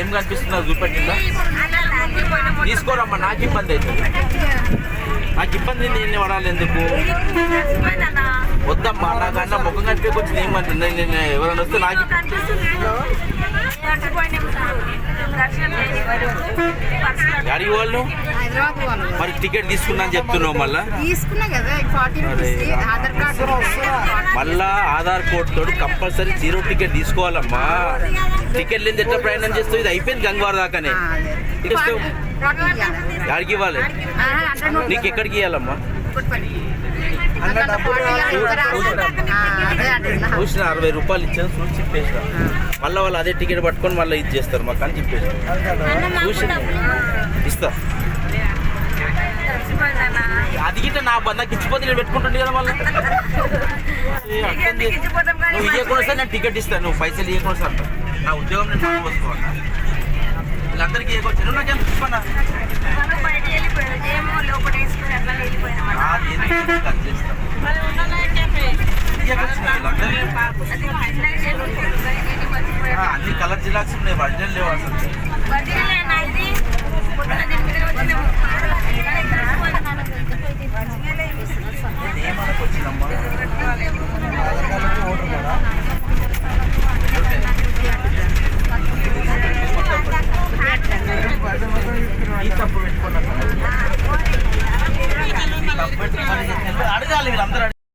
ఏం కనిపిస్తుందో చూపెట్టిందా? తీసుకోరమ్మా నాకు ఇబ్బంది అవుతుంది. నాకు ఇబ్బంది నేను వాడాలి ఎందుకు? వద్దమ్మా నాకన్నా ముఖం కనిపించి ఏమంటుంది నేను ఎవరైనా వస్తే నాకు గాడికి వాళ్ళు మరి టికెట్ తీసుకున్నా అని చెప్తున్నావు మళ్ళా. ఆధార్ కార్డు మళ్ళా ఆధార్ కోడ్ తోడు కంపల్సరీ జీరో టికెట్ తీసుకోవాలమ్మా. టికెట్ లేని ఎట్లా ప్రయాణం చేస్తావు ఇది అయిపోయింది గంగవార దాకానే. ఫార్టీ ఇవ్వాలి. నీకు ఎక్కడికి ఇవ్వాలమ్మా? చూసిన అరవై రూపాయలు ఇచ్చాను చూసి చెప్పేసిన మళ్ళీ వాళ్ళు అదే టికెట్ పట్టుకొని మళ్ళీ ఇది చేస్తారు మాకు అని చెప్పేసి. చూసిన ఇస్తా. అది గిట్ట నా బంధకి ఇచ్చిపోతే నేను పెట్టుకుంటుండే కదా మళ్ళీ. చేసు- నువ్వు ఇవ్వకుండా సార్ నేను టికెట్ ఇస్తాను నువ్వు పైసలు ఇవ్వకుండా సార్. నా ఉద్యోగం నేను ముందు వసుకోవాలా వీళ్ళందరికీ ఇవ్వవచ్చు నువ్వు నాకేం చెప్పన్నా అది ఏంటి కట్ చేస్తాను అన్ని కలర్ జిలాక్స్ ఉన్నాయి ఒరిజినల్ లేవు అసలు. ఏమనకు వచ్చిందమ్మా?